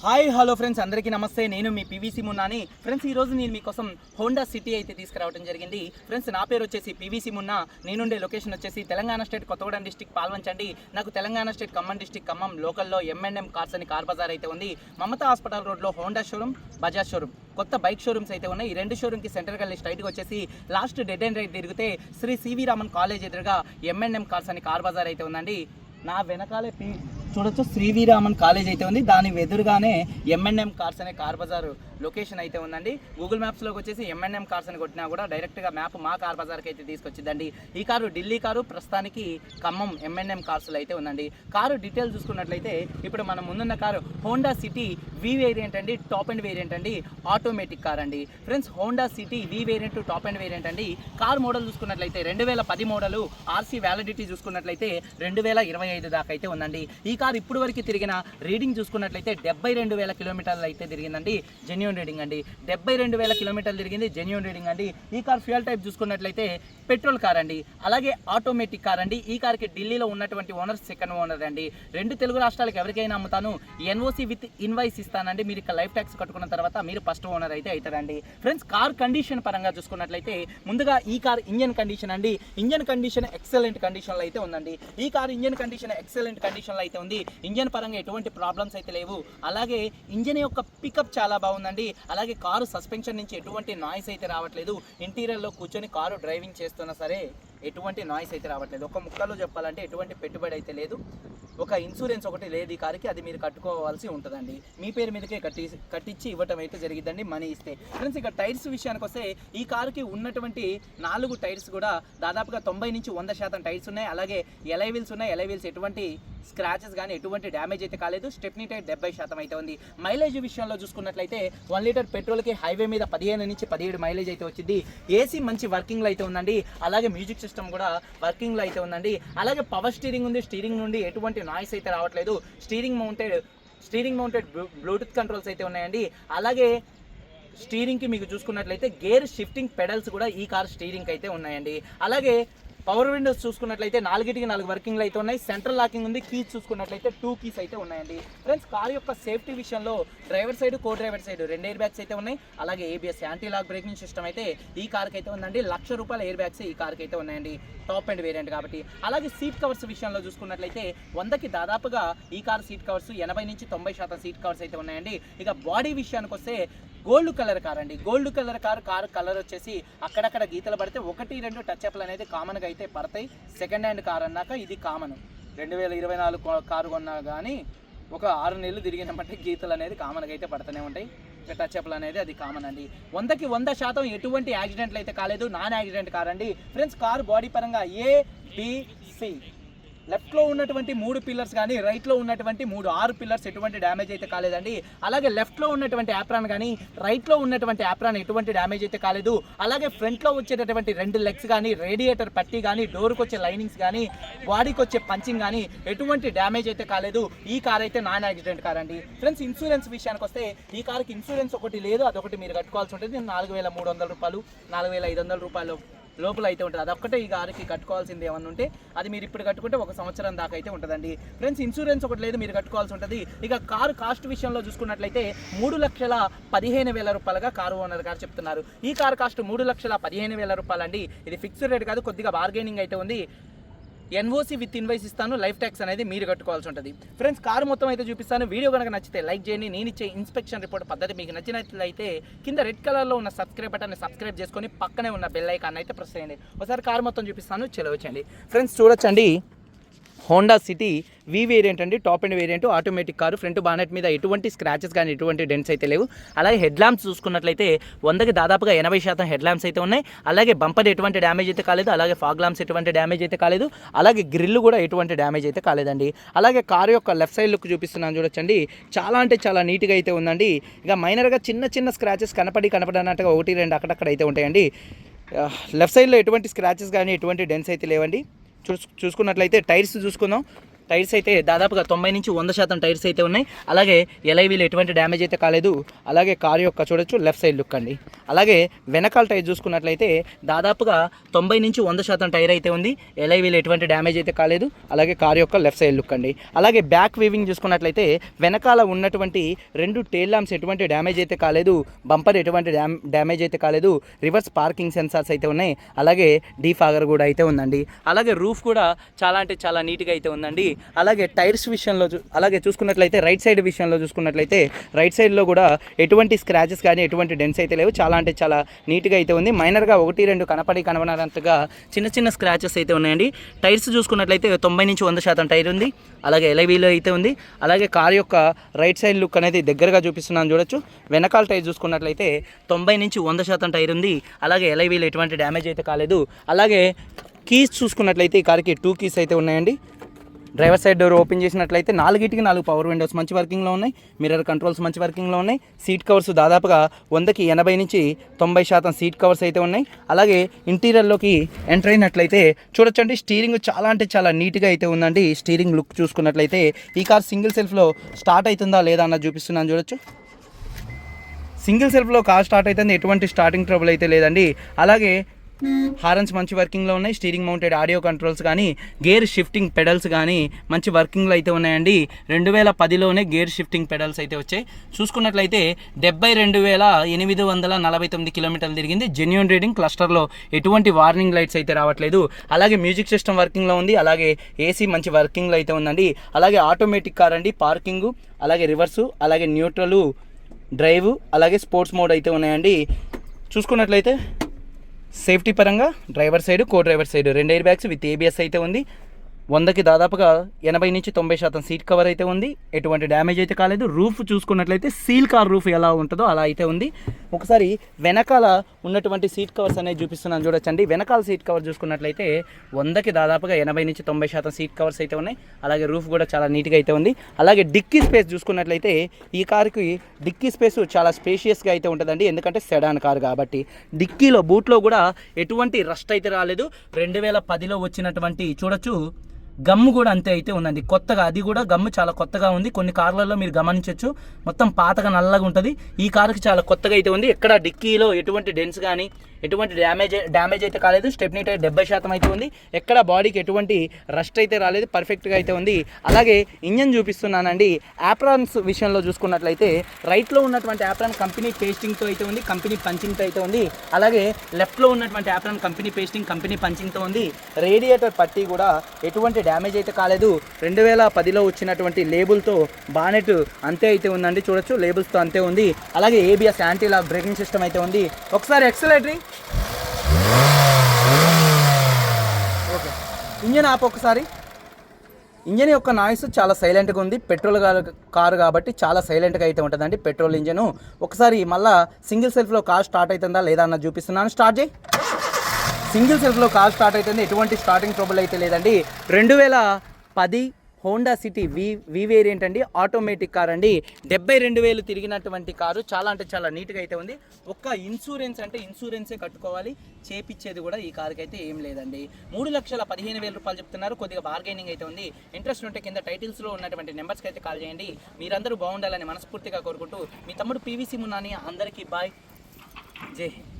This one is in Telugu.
హాయ్ హలో ఫ్రెండ్స్ అందరికీ నమస్తే. నేను మీ పీవీసీ మున్నాని. ఫ్రెండ్స్ ఈ రోజు నేను మీకోసం హోండా సిటీ అయితే తీసుకురావడం జరిగింది. ఫ్రెండ్స్ నా పేరు వచ్చేసి పీవీసీ మున్నా. నేనుండే లొకేషన్ వచ్చేసి తెలంగాణ స్టేట్ కొత్తగూడెం డిస్టిక్ పాల్వంచండి. నాకు తెలంగాణ స్టేట్ ఖమ్మం డిస్టిక్ ఖమ్మం లోకల్లో ఎంఎన్ఎం కార్స్ అని కార్ బజార్ అయితే ఉంది. మమతా హాస్పిటల్ రోడ్లో హోండా షోరూమ్ బజాజ్ షోరూమ్. కొత్త బైక్ షోరూమ్స్ అయితే ఉన్నాయి. ఈ రెండు షోరూమ్కి సెంటర్ వెళ్ళి స్ట్రైట్గా వచ్చేసి లాస్ట్ డెడ్ అండ్ రైట్ తిరిగితే శ్రీ సివి రామన్ కాలేజ్ ఎదురుగా ఎంఎన్ఎం కార్స్ అని కార్ బజార్ అయితే ఉందండి. నా వెనకాలే పీ చూడొచ్చు. శ్రీవీరామన్ కాలేజ్ అయితే ఉంది. దాని ఎదురుగానే ఎంఎన్ఎం కార్స్ అనే కార్ బజార్ లొకేషన్ అయితే ఉందండి. గూగుల్ మ్యాప్స్లోకి వచ్చేసి ఎంఎన్ఎం కార్స్ అని కొట్టినా కూడా డైరెక్ట్గా మ్యాప్ మా కార్ బజార్కి అయితే తీసుకొచ్చిందండి ఈ కారు ఢిల్లీ కారు ప్రస్తుతానికి ఖమ్మం ఎంఎన్ఎం కార్స్లో అయితే ఉందండి. కారు డీటెయిల్ చూసుకున్నట్లయితే ఇప్పుడు మనం ముందున్న car Honda City V variant అండి టాప్ అండ్ వేరియంట్ అండి ఆటోమేటిక్ కార్ అండి. Friends Honda City V variant top end variant అండి. కార్ మోడల్ చూసుకున్నట్లయితే రెండు వేల పది మోడలు ఆర్సీ వ్యాలిడిటీ చూసుకున్నట్లయితే రెండు వేల ఇరవై ఐదు దాకా అయితే ఉందండి. ఈ కార్ ఇప్పుడు వరకు తిరిగిన రీడింగ్ చూసుకున్నట్లయితే డెబ్బై రెండు వేల కిలోమీటర్లు అయితే తిరిగిందండి. జెన్యున్ రీడింగ్ అండి. డెబ్బై రెండు వేల కిలోమీటర్లు తిరిగింది జెన్యున్ రీడింగ్ అండి. ఈ కార్ ఫ్యూయల్ టైప్ చూసుకున్నట్లయితే పెట్రోల్ కార్ అండి. అలాగే ఆటోమేటిక్ కార్ అండి. ఈ కార్కి ఢిల్లీలో ఉన్నటువంటి ఓనర్ సెకండ్ ఓనర్ అండి. రెండు తెలుగు రాష్ట్రాలకు ఎవరికైనా అమ్ముతాను. ఎన్ఓసి విత్ ఇన్వాయిస్ ఇస్తానండి. మీరు ఇక్కడ లైఫ్ ట్యాక్స్ కట్టుకున్న తర్వాత మీరు ఫస్ట్ ఓనర్ అయితే అవుతారండి. ఫ్రెండ్స్ కార్ కండిషన్ పరంగా చూసుకున్నట్లయితే ముందుగా ఈ కార్ ఇంజన్ కండిషన్ అండి. ఇంజన్ కండిషన్ ఎక్సలెంట్ కండిషన్లో అయితే ఉందండి. ఈ కార్ ఇంజన్ కండిషన్ ఎక్సలెంట్ కండిషన్లో అయితే ఉంది. ఇంజన్ పరంగా ఎటువంటి ప్రాబ్లమ్స్ అయితే లేవు. అలాగే ఇంజన్ యొక్క పికప్ చాలా బాగుందండి. అలాగే కారు సస్పెన్షన్ నుంచి ఎటువంటి నాయిస్ అయితే రావట్లేదు. ఇంటీరియర్లో కూర్చొని కారు డ్రైవింగ్ చేస్తున్నా సరే. ఎటువంటి నాయిస్ అయితే రావట్లేదు. ఒక ముక్కలో చెప్పాలంటే ఎటువంటి పెట్టుబడి అయితే లేదు. ఒక ఇన్సూరెన్స్ ఒకటి లేదు ఈ కారుకి అది మీరు కట్టుకోవాల్సి ఉంటుందండి. మీ పేరు మీదకే కట్టి కట్టించి ఇవ్వటం అయితే జరిగిద్దండి మనీ ఇస్తే. ఫ్రెండ్స్ ఇక టైర్స్ విషయానికి వస్తే ఈ కారుకి ఉన్నటువంటి నాలుగు టైర్స్ కూడా దాదాపుగా తొంభై నుంచి వంద శాతం టైర్స్ ఉన్నాయి. అలాగే ఎలైవిల్స్ ఉన్నాయి. ఎలైవిల్స్ ఎటువంటి స్క్రాచెస్ కానీ ఎటువంటి డ్యామేజ్ అయితే కాలేదు. స్టెప్నీ టైర్ డెబ్బై శాతం అయితే ఉంది. మైలేజ్ విషయంలో చూసుకున్నట్లయితే వన్ లీటర్ పెట్రోల్కి హైవే మీద పదిహేను నుంచి పదిహేడు మైలేజ్ అయితే వచ్చింది. ఏసీ మంచి వర్కింగ్లో అయితే ఉందండి. అలాగే మ్యూజిక్ సిస్టమ్ కూడా వర్కింగ్లో అయితే ఉందండి. అలాగే పవర్ స్టీరింగ్ ఉంది. స్టీరింగ్ నుండి ఎటువంటి నాయిస్ అయితే రావట్లేదు. Steering mounted steering mounted Bluetooth controls అయితే ఉన్నాయండి. అలాగే స్టీరింగ్కి మీకు చూసుకున్నట్లయితే గేర్ షిఫ్టింగ్ పెడల్స్ కూడా ఈ కార్ స్టీరింగ్ అయితే ఉన్నాయండి. అలాగే పవర్ విండోస్ చూసుకున్నట్లయితే నాలుగిటికి నాలుగు వర్కింగ్లు అయితే ఉన్నాయి. సెంట్రల్ లాకింగ్ ఉంది కీస్ చూసుకున్నట్లయితే టూ కీస్ అయితే ఉన్నాయండి. ఫ్రెండ్స్ కార్ యొక్క సేఫ్టీ విషయంలో driver side co driver side రెండు ఎయిర్ బ్యాగ్స్ అయితే ఉన్నాయి. అలాగే ABS anti lock braking system అయితే ఈ కార్కి అయితే ఉందండి. లక్ష రూపాయల ఎయిర్ బ్యాగ్స్ ఈ కార్కి అయితే ఉన్నాయండి. టాప్ అండ్ వేరియంట్ కాబట్టి. అలాగే సీట్ కవర్స్ విషయంలో చూసుకున్నట్లయితే వందకి దాదాపుగా ఈ కార్ సీట్ కవర్స్ ఎనభై నుంచి తొంభై శాతం సీట్ కవర్స్ అయితే ఉన్నాయండి. ఇక బాడీ విషయానికి వస్తే గోల్డ్ కలర్ కార్ అండి. Gold colour car car colour వచ్చేసి అక్కడక్కడ గీతలు పడితే ఒకటి రెండు టచ్ అప్లు అనేది కామన్గా అయితే పడతాయి. సెకండ్ హ్యాండ్ కార్ అన్నాక ఇది కామన్ రెండు వేల ఇరవై నాలుగు కారు కొన్నా కానీ ఒక ఆరు నెలలు తిరిగినామంటే గీతలు అనేది కామన్గా అయితే పడుతూనే ఉంటాయి. టచ్ అప్లు అనేది అది కామన్ అండి. వందకి వంద శాతం ఎటువంటి యాక్సిడెంట్లు అయితే కాలేదు. నాన్ యాక్సిడెంట్ కార్ అండి. ఫ్రెండ్స్ కార్ బాడీ పరంగా ఏ బిసి లెఫ్ట్లో ఉన్నటువంటి మూడు పిల్లర్స్ కానీ రైట్లో ఉన్నటువంటి మూడు ఆరు పిల్లర్స్ ఎటువంటి డ్యామేజ్ అయితే కాలేదండి. అలాగే లెఫ్ట్లో ఉన్నటువంటి యాప్రాన్ కానీ రైట్లో ఉన్నటువంటి యాప్రాన్ ఎటువంటి డ్యామేజ్ అయితే కాలేదు. అలాగే ఫ్రంట్లో వచ్చేటటువంటి రెండు లెగ్స్ కానీ రేడియేటర్ పట్టి కానీ డోర్కి వచ్చే లైనింగ్స్ కానీ బాడీకి వచ్చే పంచింగ్ కానీ ఎటువంటి డ్యామేజ్ అయితే కాలేదు. ఈ కార్ అయితే నాన్ యాక్సిడెంట్ కార్ అండి. ఫ్రెండ్స్ ఇన్సూరెన్స్ విషయానికి వస్తే ఈ కార్కి ఇన్సూరెన్స్ ఒకటి లేదు అదొకటి మీరు కట్టుకోవాల్సి ఉంటుంది. నాలుగు వేల మూడు వందల రూపాయలు నాలుగు వేల ఐదు వందల రూపాయలు లోపల అయితే ఉంటుంది. అదొక్కటే ఈ కారుకి కట్టుకోవాల్సింది ఏమన్నా ఉంటే అది మీరు ఇప్పుడు కట్టుకుంటే ఒక సంవత్సరం దాకా అయితే ఉంటుందండి. ఫ్రెండ్స్ ఇన్సూరెన్స్ ఒకటి లేదు మీరు కట్టుకోవాల్సి ఉంటుంది. ఇక కారు కాస్ట్ విషయంలో చూసుకున్నట్లయితే మూడు లక్షల పదిహేను వేల రూపాయలుగా కారు ఓనర్ గారు చెప్తున్నారు. ఈ కారు కాస్ట్ మూడు లక్షల పదిహేను వేల రూపాయలండి. ఇది ఫిక్స్డ్ రేట్ కాదు కొద్దిగా బార్గెనింగ్ అయితే ఉంది. ఎన్ఓసి విత్ ఇన్వైస్ ఇస్తాను లైఫ్ ట్యాక్స్ అనేది మీరు కట్టుకోవాల్సి ఉంటుంది. ఫ్రెండ్స్ కారు మొత్తం అయితే చూపిస్తాను. వీడియో కనుక నచ్చితే లైక్ చేయండి. నేను ఇచ్చే ఇన్స్పెక్షన్ రిపోర్ట్ పద్ధతి మీకు నచ్చినట్లయితే కింద రెడ్ కలర్లో ఉన్న సబ్స్క్రైబ్ బటన్ సబ్స్క్రైబ్ చేసుకొని పక్కనే ఉన్న బెల్ ఐకాన్ అయితే ప్రెస్ చేయండి. ఒకసారి కారు మొత్తం చూపిస్తాను. చెలవచ్చండి ఫ్రెండ్స్ చూడొచ్చండి. హోండా సిటీ వి వేరియంట్ అండి top and variant automatic car front bonnet మీద ఎటువంటి స్క్రాచెస్ కానీ ఎటువంటి డెంట్స్ అయితే లేవు. అలాగే హెడ్ ల్యాంప్స్ చూసుకున్నట్లయితే వందకి దాదాపుగా ఎనభై శాతం హెడ్ ల్యాంప్స్ అయితే ఉన్నాయి. అలాగే బంపర్ ఎటువంటి డ్యామేజ్ అయితే కాలేదు అలాగే ఫాగ్ ల్యాంప్స్ ఎటువంటి డ్యామేజ్ అయితే కాలేదు అలాగే గ్రిల్ కూడా ఎటువంటి డ్యామేజ్ అయితే కాలేదండి. అలాగే కారు యొక్క లెఫ్ట్ సైడ్ లుక్ చూపిస్తున్నాను చూడొచ్చండి. చాలా అంటే చాలా నీట్గా అయితే ఉందండి. ఇక మైనర్గా చిన్న చిన్న స్క్రాచెస్ కనపడి కనపడనట్టుగా ఒకటి రెండు అక్కడక్కడ అయితే ఉంటాయండి. లెఫ్ట్ సైడ్లో ఎటువంటి స్క్రాచెస్ కానీ ఎటువంటి డెన్స్ అయితే లేవండి. చూసుకున్నట్లయితే టైర్స్ చూసుకుందాం. టైర్స్ అయితే దాదాపుగా తొంభై నుంచి వంద శాతం టైర్స్ అయితే ఉన్నాయి. అలాగే ఎలైవీలు ఎటువంటి డ్యామేజ్ అయితే కాలేదు. అలాగే కారు యొక్క చూడొచ్చు లెఫ్ట్ సైడ్ లుక్ అండి. అలాగే వెనకాల టైర్ చూసుకున్నట్లయితే దాదాపుగా తొంభై నుంచి వంద శాతం టైర్ అయితే ఉంది. ఎలైవీలు ఎటువంటి డ్యామేజ్ అయితే కాలేదు. అలాగే కారు యొక్క లెఫ్ట్ సైడ్ లుక్ అండి. అలాగే బ్యాక్ వీవింగ్ చూసుకున్నట్లయితే వెనకాల ఉన్నటువంటి రెండు టేల్ ల్యాంప్స్ ఎటువంటి డ్యామేజ్ అయితే కాలేదు. బంపర్ ఎటువంటి డ్యామ్ డ్యామేజ్ అయితే కాలేదు. రివర్స్ పార్కింగ్ సెన్సార్స్ అయితే ఉన్నాయి. అలాగే డీఫాగర్ కూడా అయితే ఉందండి. అలాగే రూఫ్ కూడా చాలా అంటే చాలా నీట్గా అయితే ఉందండి. అలాగే టైర్స్ విషయంలో చూ- అలాగే చూసుకున్నట్లయితే రైట్ సైడ్ విషయంలో చూసుకున్నట్లయితే రైట్ సైడ్లో కూడా ఎటువంటి స్క్రాచెస్ కానీ ఎటువంటి డెన్స్ అయితే లేవు. చాలా అంటే చాలా నీట్గా అయితే ఉంది. మైనర్గా ఒకటి రెండు కనపడి కనబడినంతగా చిన్న చిన్న స్క్రాచెస్ అయితే ఉన్నాయండి. టైర్స్ చూసుకున్నట్లయితే తొంభై నుంచి వంద శాతం టైర్ ఉంది. అలాగే ఎలవీలో అయితే ఉంది. అలాగే కార్ యొక్క రైట్ సైడ్ లుక్ అనేది దగ్గరగా చూపిస్తున్నాను చూడొచ్చు. వెనకాల టైర్ చూసుకున్నట్లయితే తొంభై నుంచి వంద శాతం టైర్ ఉంది. అలాగే ఎలవీలో ఎటువంటి డ్యామేజ్ అయితే కాలేదు. అలాగే కీస్ చూసుకున్నట్లయితే ఈ కార్కి టూ కీస్ అయితే ఉన్నాయండి. డ్రైవర్ సైడ్ డోర్ ఓపెన్ చేసినట్లయితే నాలుగిటికి నాలుగు పవర్ విండోస్ మంచి వర్కింగ్లో ఉన్నాయి మిర్రర్ కంట్రోల్స్ మంచి వర్కింగ్లో ఉన్నాయి సీట్ కవర్స్ దాదాపుగా వందకి ఎనభై నుంచి తొంభై శాతం సీట్ కవర్స్ అయితే ఉన్నాయి. అలాగే ఇంటీరియర్లోకి ఎంటర్ అయినట్లయితే చూడొచ్చండి స్టీరింగ్ చాలా అంటే చాలా నీట్గా అయితే ఉందండి. స్టీరింగ్ లుక్ చూసుకున్నట్లయితే ఈ కార్ సింగిల్ సెల్ఫ్లో స్టార్ట్ అవుతుందా లేదా అన్నది చూపిస్తున్నాను చూడొచ్చు. సింగిల్ సెల్ఫ్లో కార్ స్టార్ట్ అవుతుంది ఎటువంటి స్టార్టింగ్ ట్రబుల్ అయితే లేదండి. అలాగే హారన్స్ మంచి వర్కింగ్లో ఉన్నాయి. స్టీరింగ్ మౌంటెడ్ ఆడియో కంట్రోల్స్ కానీ గేర్ షిఫ్టింగ్ పెడల్స్ కానీ మంచి వర్కింగ్లో అయితే ఉన్నాయండి. రెండు వేల పదిలోనే గేర్ షిఫ్టింగ్ పెడల్స్ అయితే వచ్చాయి. చూసుకున్నట్లయితే డెబ్బై రెండు వేల ఎనిమిది వందల నలభై తొమ్మిది కిలోమీటర్లు తిరిగింది. జెన్యున్ రీడింగ్ క్లస్టర్లో ఎటువంటి వార్నింగ్ లైట్స్ అయితే రావట్లేదు. అలాగే మ్యూజిక్ సిస్టమ్ వర్కింగ్లో ఉంది. అలాగే ఏసీ మంచి వర్కింగ్లో అయితే ఉందండి. అలాగే ఆటోమేటిక్ కార్ అండి. పార్కింగ్ అలాగే రివర్సు అలాగే న్యూట్రలు డ్రైవ్ అలాగే స్పోర్ట్స్ మోడ్ అయితే ఉన్నాయండి. చూసుకున్నట్లయితే సేఫ్టీ పరంగా driver side co driver side రెండు ఎయిర్ బ్యాగ్స్ విత్ ఏబిఎస్ అయితే ఉంది. వందకి దాదాపుగా ఎనభై నుంచి తొంభై శాతం సీట్ కవర్ అయితే ఉంది. ఎటువంటి డ్యామేజ్ అయితే కాలేదు. రూఫ్ చూసుకున్నట్లయితే సీల్ కార్ రూఫ్ ఎలా ఉంటుందో అలా అయితే ఉంది. ఒకసారి వెనకాల ఉన్నటువంటి సీట్ కవర్స్ అనేవి చూపిస్తున్నాను చూడొచ్చండి. వెనకాల సీట్ కవర్ చూసుకున్నట్లయితే వందకి దాదాపుగా ఎనభై నుంచి తొంభై శాతం సీట్ కవర్స్ అయితే ఉన్నాయి. అలాగే రూఫ్ కూడా చాలా నీట్గా అయితే ఉంది. అలాగే డిక్కీ స్పేస్ చూసుకున్నట్లయితే ఈ కార్కి డిక్కీ స్పేస్ చాలా స్పేషియస్గా అయితే ఉంటుందండి. ఎందుకంటే సెడాన్ కార్ కాబట్టి. డిక్కీలో బూట్లో కూడా ఎటువంటి రస్ట్ అయితే రాలేదు. రెండు వేల పదిలో వచ్చినటువంటి చూడొచ్చు. గమ్ము కూడా అంతే అయితే ఉందండి. కొత్తగా అది కూడా గమ్ము చాలా కొత్తగా ఉంది. కొన్ని కార్లలో మీరు గమనించవచ్చు మొత్తం పాతగా నల్లగా ఉంటుంది. ఈ కారుకి చాలా కొత్తగా అయితే ఉంది. ఎక్కడ డిక్కీలో ఎటువంటి డెన్స్ కానీ ఎటువంటి డ్యామేజ్ డ్యామేజ్ అయితే కాలేదు. స్టెప్నీ టైర్ డెబ్బై శాతం అయితే ఉంది. ఎక్కడ బాడీకి ఎటువంటి రస్ట్ అయితే రాలేదు. పర్ఫెక్ట్గా అయితే ఉంది. అలాగే ఇంజన్ చూపిస్తున్నానండి. యాప్రాన్స్ విషయంలో చూసుకున్నట్లయితే రైట్లో ఉన్నటువంటి యాప్రాన్ కంపెనీ పేస్టింగ్తో అయితే ఉంది. కంపెనీ పంచింగ్తో అయితే ఉంది. అలాగే లెఫ్ట్లో ఉన్నటువంటి యాప్రాన్ కంపెనీ పేస్టింగ్ కంపెనీ పంచింగ్తో ఉంది. రేడియేటర్ పట్టీ కూడా ఎటువంటి డ్యామేజ్ అయితే కాలేదు. రెండు వేల పదిలో వచ్చినటువంటి లేబుల్తో బానెట్ అంతే అయితే ఉందండి. చూడొచ్చు లేబుల్స్తో అంతే ఉంది. అలాగే ABS anti lock braking system అయితే ఉంది. ఒకసారి ఎక్సలేటరీ. ఓకే. ఇంజన్ ఆప్ ఒకసారి. ఇంజన్ యొక్క నాయిస్ చాలా సైలెంట్గా ఉంది. పెట్రోల్ కారు కాబట్టి చాలా సైలెంట్గా అయితే ఉంటుందండి పెట్రోల్ ఇంజను. ఒకసారి మళ్ళీ సింగిల్ సెల్ఫ్లో కార్ స్టార్ట్ అవుతుందా లేదా అన్న చూపిస్తున్నాను. స్టార్ట్ చేయి. సింగిల్ సెల్ఫ్లో కార్ స్టార్ట్ అవుతుంది ఎటువంటి స్టార్టింగ్ ట్రబుల్ అయితే లేదండి. రెండు వేల పది Honda City V V variant అండి ఆటోమేటిక్ కార్ అండి. డెబ్బై రెండు వేలు తిరిగినటువంటి కారు చాలా అంటే చాలా నీట్గా అయితే ఉంది. ఒక్క ఇన్సూరెన్స్ అంటే ఇన్సూరెన్సే కట్టుకోవాలి చేపిచ్చేది కూడా ఈ కారుకి అయితే ఏం లేదండి. మూడు లక్షల పదిహేను వేల రూపాయలు చెప్తున్నారు కొద్దిగా బార్గెనింగ్ అయితే ఉంది. ఇంట్రెస్ట్ ఉంటే కింద టైటిల్స్లో ఉన్నటువంటి నెంబర్స్కి అయితే కాల్ చేయండి. మీరందరూ బాగుండాలని మనస్ఫూర్తిగా కోరుకుంటూ మీ తమ్ముడు పీవీసీ మున్నాని అందరికీ బాయ్ జై హింద్.